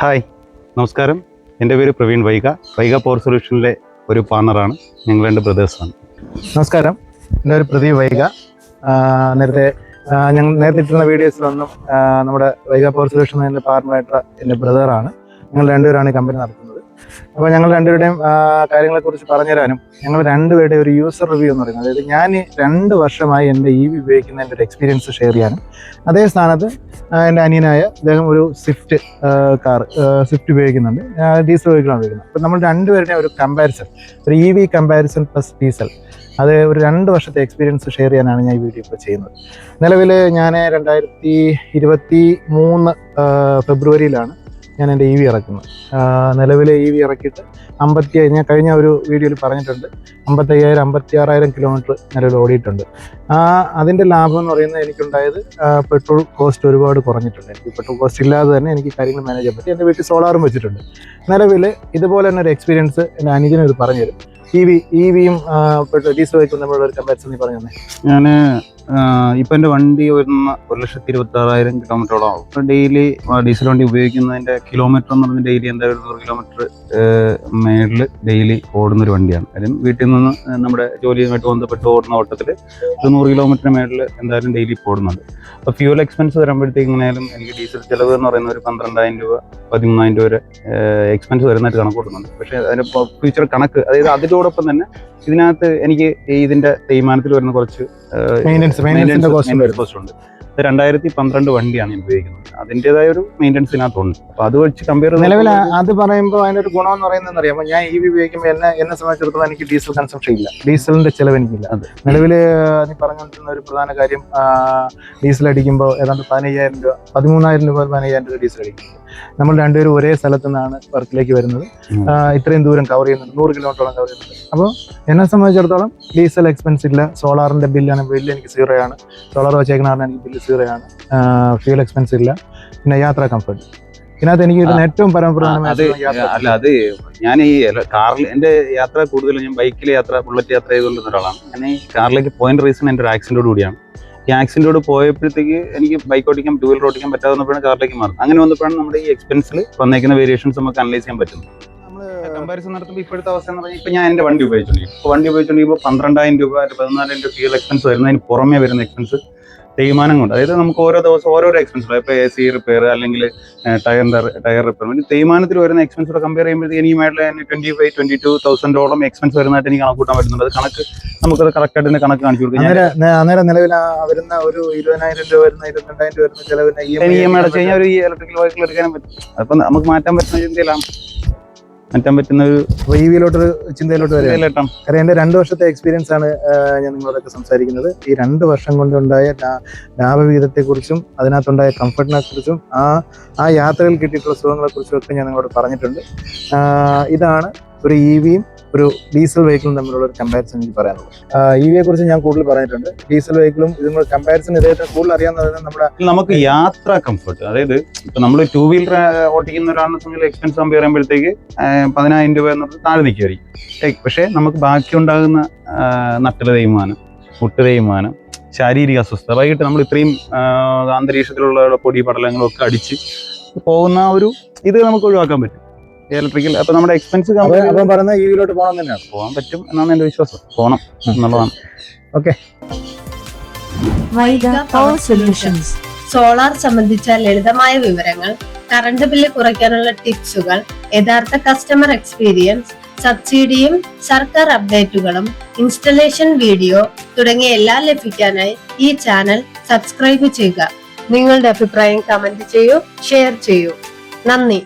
Hi നമസ്കാരം. എന്റെ പേര് പ്രവീൺ വൈഗ. വൈഗ പവർ സൊല്യൂഷനിലെ ഒരു പാർട്ണറാണ് ഞങ്ങൾ രണ്ട് ബ്രദേഴ്സാണ് നമസ്കാരം. എന്റെ പേര് പ്രദീപ് വൈഗ. നേരത്തെ ഞങ്ങൾ നേരത്തെ ഇട്ടിരുന്ന വീഡിയോസിലൊന്നും നമ്മുടെ വൈഗ പവർ സൊല്യൂഷൻ എന്റെ പാർട്ണറായിട്ടുള്ള എന്റെ ബ്രദറാണ് ഞങ്ങൾ രണ്ടുപേരാണ് ഈ കമ്പനി നടത്തുന്നത്. അപ്പോൾ ഞങ്ങൾ രണ്ടുപേരുടെയും ആ, കാര്യങ്ങളെക്കുറിച്ച് പറഞ്ഞുതരാനും ഞങ്ങൾ രണ്ടുപേരുടെ ഒരു യൂസർ റിവ്യൂ എന്ന് പറയുന്നത്. അതായത് ഞാൻ രണ്ട് വർഷമായി എന്റെ ഇ വി ഉപയോഗിക്കുന്നതിന്റെ ഒരു എക്സ്പീരിയൻസ് ഷെയർ ചെയ്യാനും അതേ സ്ഥാനത്ത് എന്റെ അനിയനായ അദ്ദേഹം ഒരു സ്വിഫ്റ്റ് കാർ സ്വിഫ്റ്റ് ഉപയോഗിക്കുന്നുണ്ട്. ഡീസൽ വെഹിക്കിളാണ് ഉപയോഗിക്കുന്നത്. അപ്പോൾ നമ്മൾ രണ്ടുപേരുടെയും ഒരു കമ്പാരിസൺ ഒരു E V comparison plus diesel അത് ഒരു രണ്ട് വർഷത്തെ എക്സ്പീരിയൻസ് ഷെയർ ചെയ്യാനാണ് ഞാൻ ഈ വീഡിയോ ഇപ്പോൾ ചെയ്യുന്നത്. നിലവിൽ ഞാൻ രണ്ടായിരത്തി ഇരുപത്തി മൂന്ന് ഫെബ്രുവരിയിലാണ് ഞാൻ എന്റെ ഇ വി ഇറക്കുന്നത് നിലവിൽ ഇ വി ഇറക്കിയിട്ട് അമ്പത്തി ഞാൻ കഴിഞ്ഞ ഒരു വീഡിയോയിൽ പറഞ്ഞിട്ടുണ്ട്. അമ്പത്തയ്യായിരം അമ്പത്തി ആറായിരം കിലോമീറ്റർ നിലവിൽ ഓടിയിട്ടുണ്ട്. ആ അതിന്റെ ലാഭം എന്ന് പറയുന്നത് എനിക്കുണ്ടായത് പെട്രോൾ കോസ്റ്റ് ഒരുപാട് കുറഞ്ഞിട്ടുണ്ട്. എനിക്ക് പെട്രോൾ കോസ്റ്റ് ഇല്ലാതെ തന്നെ എനിക്ക് കാര്യങ്ങൾ മാനേജ് ചെയ്യാൻ പറ്റി. എന്റെ വീട്ടിൽ സോളാറും വെച്ചിട്ടുണ്ട്. നിലവിൽ ഇതുപോലെ തന്നെ ഒരു എക്സ്പീരിയൻസ് എന്റെ അനുജനും ഇത് പറഞ്ഞുതരും. ഇ വി ഇ വിയും ഡീസൽ വെഹിക്കിളും തമ്മിലുള്ള ഒരു കമ്പാരിസൺ നീ പറഞ്ഞു തന്നെ ഞാൻ ഇപ്പം എന്റെ വണ്ടി വരുന്ന ഒരു ലക്ഷത്തി ഇരുപത്തി ആറായിരം കിലോമീറ്ററോളം ആവും. ഡെയിലി ഡീസൽ വണ്ടി ഉപയോഗിക്കുന്നതിന്റെ കിലോമീറ്റർ എന്ന് പറഞ്ഞാൽ ഡെയിലി എന്തായാലും നൂറ് കിലോമീറ്റർ മേളിൽ ഡെയിലി ഓടുന്ന ഒരു വണ്ടിയാണ്. കാര്യം വീട്ടിൽ നിന്ന് നമ്മുടെ ജോലിയുമായിട്ട് ബന്ധപ്പെട്ട് ഓടുന്ന ഓട്ടത്തിൽ ഒരു നൂറ് കിലോമീറ്റർ മേളിൽ എന്തായാലും ഡെയിലി ഓടുന്നുണ്ട്. അപ്പോൾ ഫ്യൂൽ എക്സ്പെൻസ് വരുമ്പോഴത്തേക്ക് ഇങ്ങനെയാലും എനിക്ക് ഡീസൽ ചിലവ് എന്ന് പറയുന്ന ഒരു പന്ത്രണ്ടായിരം രൂപ പതിമൂന്നായിരം രൂപ വരെ എക്സ്പെൻസ് വരുന്നതായിട്ട് കണക്ക് കൊടുക്കുന്നുണ്ട് പക്ഷേ അതിന് ഫ്യൂച്ചർ കണക്ക് അതായത് അതിനോടൊപ്പം തന്നെ ഇതിനകത്ത് എനിക്ക് ഇതിന്റെ തേയ്മാനത്തിൽ വരുന്ന കുറച്ച് മെയിന്റെനൻസ് കോസ്റ്റ് ഉണ്ട്. രണ്ടായിരത്തി പന്ത്രണ്ട് വണ്ടിയാണ് ഞാൻ ഉപയോഗിക്കുന്നത്. അതിന്റെതായ ഒരു മെയിന്റെനൻസ് ഇതിനകത്തുണ്ട് അപ്പോൾ അത് വെച്ച് കമ്പയർ നിലവിൽ അത് പറയുമ്പോൾ അതിനൊരു ഒരു ഗുണം എന്ന് പറയുന്നത് അറിയാമോ? ഞാൻ ഇ വി ഉപയോഗിക്കുമ്പോൾ എന്നെ എന്നെ സംബന്ധിച്ചിടത്തോളം എനിക്ക് ഡീസൽ കൺസംഷൻ ഇല്ല. ഡീസലിന്റെ ചിലവ് എനിക്കില്ല. നിലവിൽ നീ പറഞ്ഞുകൊണ്ടിരുന്ന ഒരു പ്രധാന കാര്യം ഡീസൽ അടിക്കുമ്പോൾ ഏതാണ്ട് പതിനയ്യായിരം രൂപ പതിമൂന്നായിരം രൂപ പതിനയ്യായിരം രൂപ ഡീസൽ അടിക്കും നമ്മൾ രണ്ടുപേരും ഒരേ സ്ഥലത്ത് നിന്നാണ് വർക്കിലേക്ക് വരുന്നത്. ഇത്രയും ദൂരം കവർ ചെയ്യുന്നുണ്ട്. നൂറ് കിലോമീറ്ററോളം കവർ ചെയ്യുന്നുണ്ട്. അപ്പോൾ എന്നെ സംബന്ധിച്ചിടത്തോളം ഡീസൽ എക്സ്പെൻസ് ഇല്ല. സോളാറിന്റെ ബില്ലാണ് ബില്ല് എനിക്ക് സീറോ ആണ്. സോളാർ വെച്ചേക്കുന്ന കാരണം എനിക്ക് ബില്ല് സീറോ ആണ് ഫ്യൂൽ എക്സ്പെൻസ് ഇല്ല. പിന്നെ യാത്ര കംഫർട്ട് ഇതിനകത്ത് എനിക്ക് കിട്ടുന്ന ഏറ്റവും പരമപ്രധാനമായ അല്ല അത് ഞാൻ ഈ കാറിൽ എന്റെ യാത്ര കൂടുതലും ഞാൻ ബൈക്കിൽ യാത്ര ബുള്ളറ്റ് യാത്ര ചെയ്തുകൊണ്ടിരുന്ന ഒരാളാണ്. ഞാൻ ഈ കാറിലേക്ക് പോയിന്റ് റീസൺ എന്റെ ഒരു ആക്സിഡന്റോട് കൂടിയാണ്. ഈ ആക്സിഡന്റോട് പോയപ്പോഴത്തേക്ക് എനിക്ക് ബൈക്ക് ഓടിക്കാൻ ടൂ വീലർ ഓടിക്കാൻ പറ്റാതെ വന്നപ്പോഴാണ് കാറിലേക്ക് മാറുന്നത്. അങ്ങനെ വന്നപ്പോഴാണ് നമ്മുടെ ഈ എക്സ്പെൻസിൽ വന്നേക്കുന്ന വേരിയേഷൻസ് നമുക്ക് അനലൈസ് ചെയ്യാൻ പറ്റും കമ്പാരിസൺ നടത്തുമ്പോൾ ഇപ്പോഴത്തെ അവസ്ഥ എന്ന് പറഞ്ഞാൽ ഇപ്പം ഞാൻ എന്റെ വണ്ടി ഉപയോഗിച്ചിട്ടുണ്ടെങ്കിൽ ഇപ്പോൾ വണ്ടി ഉപയോഗിച്ചോണ്ടിരിക്കുമ്പോൾ പന്ത്രണ്ടായിരം രൂപ പതിനാലായിരം രൂപ ഫ്യൂൽ എക്സ്പെൻസ് വരുന്നതിന് പുറമേ വരുന്ന എക്സ്പെൻസ് തേയ്മാനം കൊണ്ട് അതായത് നമുക്ക് ഓരോ ദിവസം ഓരോരോ എക്സ്പെൻസ് ഇപ്പോൾ എ സി റിപ്പയർ അല്ലെങ്കിൽ ടയർ ടയർ റിപ്പയർ പിന്നെ തേയ്മാനത്തിൽ വരുന്ന എക്സ്പെൻസോടെ കമ്പയർ ചെയ്യുമ്പോഴത്തേക്ക് എനിക്കുമായിട്ടുള്ള ട്വന്റി ഫൈവ് ട്വന്റി ടു തൗസൻഡോളം എക്സ്പെൻസ് വരുന്നതായിട്ട് എനിക്ക് കണക്ക് കൂട്ടാൻ പറ്റുന്നുണ്ട്. അത് കണക്ക് നമുക്കത് കറക്റ്റ് ആയിട്ട് തന്നെ കണക്ക് കാണിച്ചു കൊടുക്കും. അന്നേരം നിലവിൽ വരുന്ന ഒരു ഇരുപതിനായിരം രൂപ വരുന്ന ഇരുപത്തിരണ്ടായിരം രൂപ വരുന്ന ചിലവിന് ഇ എം ഐ അടച്ചു കഴിഞ്ഞാൽ ഒരു ഇലക്ട്രിക്കൽ വെഹിക്കിൾ എടുക്കാനും പറ്റും. അപ്പം നമുക്ക് മാറ്റാൻ പറ്റുന്ന ചിന്തയിലാണ് മാറ്റാൻ പറ്റുന്ന ഒരു ഇ ചിന്തയിലോട്ട് വരും കാരണം എന്റെ രണ്ട് വർഷത്തെ എക്സ്പീരിയൻസ് ആണ് ഞാൻ നിങ്ങളോടൊക്കെ സംസാരിക്കുന്നത്. ഈ രണ്ട് വർഷം കൊണ്ടുണ്ടായ ലാഭവിഹിതത്തെക്കുറിച്ചും അതിനകത്തുണ്ടായ കംഫർട്ടിനെ കുറിച്ചും ആ ആ യാത്രയിൽ കിട്ടിയിട്ടുള്ള സുഖങ്ങളെക്കുറിച്ചും ഒക്കെ ഞാൻ നിങ്ങളോട് പറഞ്ഞിട്ടുണ്ട്. ഇതാണ് ഒരു ഇ വിയും ഒരു ഡീസൽ വെഹിക്കിളും തമ്മിലുള്ള ഒരു കമ്പാരിസൺ എനിക്ക് പറയാനുള്ളത് ഇ വിയെ കുറിച്ച് ഞാൻ കൂടുതൽ പറഞ്ഞിട്ടുണ്ട്. ഡീസൽ വെഹിക്കിളും ഇതും കൂടെ കമ്പാരിസൺ ഇദ്ദേഹത്തിന് കൂടുതൽ അറിയാവുന്നത് നമ്മുടെ നമുക്ക് യാത്ര കംഫർട്ട് അതായത് ഇപ്പൊ നമ്മൾ ടൂ വീലർ ഓടിക്കുന്ന ഒരാളെ സംബന്ധിച്ച് എക്സ്പെൻസ് കമ്പയർ ചെയ്യുമ്പോഴത്തേക്ക് പതിനായിരം രൂപ എന്നുള്ളത് താഴെ നിൽക്കുമായിരിക്കും പക്ഷേ നമുക്ക് ബാക്കി ഉണ്ടാകുന്ന നട്ടൽ തേയ്മാനം മുട്ട് തേയ്മാനം ശാരീരിക അസ്വസ്ഥത വൈകിട്ട് നമ്മൾ ഇത്രയും അന്തരീക്ഷത്തിലുള്ള പൊടി പടലങ്ങളൊക്കെ അടിച്ച് പോകുന്ന ഒരു ഇത് നമുക്ക് ഒഴിവാക്കാൻ പറ്റും. ഇലക്ട്രിക്കൽ അപ്പൊ നമ്മുടെ എക്സ്പെൻസ് പറയുന്ന ഇ വിയിലോട്ട് പോകണം തന്നെയാണ്. പോകാൻ പറ്റും എന്നാണ് എന്റെ വിശ്വാസം. പോകണം എന്നുള്ളതാണ്. ഓക്കെ. പവർ സൊല്യൂഷൻസ് സോളാർ സംബന്ധിച്ച ലളിതമായ വിവരങ്ങൾ കറണ്ട് ബില്ല് കുറയ്ക്കാനുള്ള ടിപ്സുകൾ യഥാർത്ഥ കസ്റ്റമർ എക്സ്പീരിയൻസ് സബ്സിഡിയും സർക്കാർ അപ്ഡേറ്റുകളും ഇൻസ്റ്റലേഷൻ വീഡിയോ തുടങ്ങിയ എല്ലാം ലഭിക്കാനായി ഈ ചാനൽ സബ്സ്ക്രൈബ് ചെയ്യുക. നിങ്ങളുടെ അഭിപ്രായം കമന്റ് ചെയ്യൂ ഷെയർ ചെയ്യൂ. നന്ദി.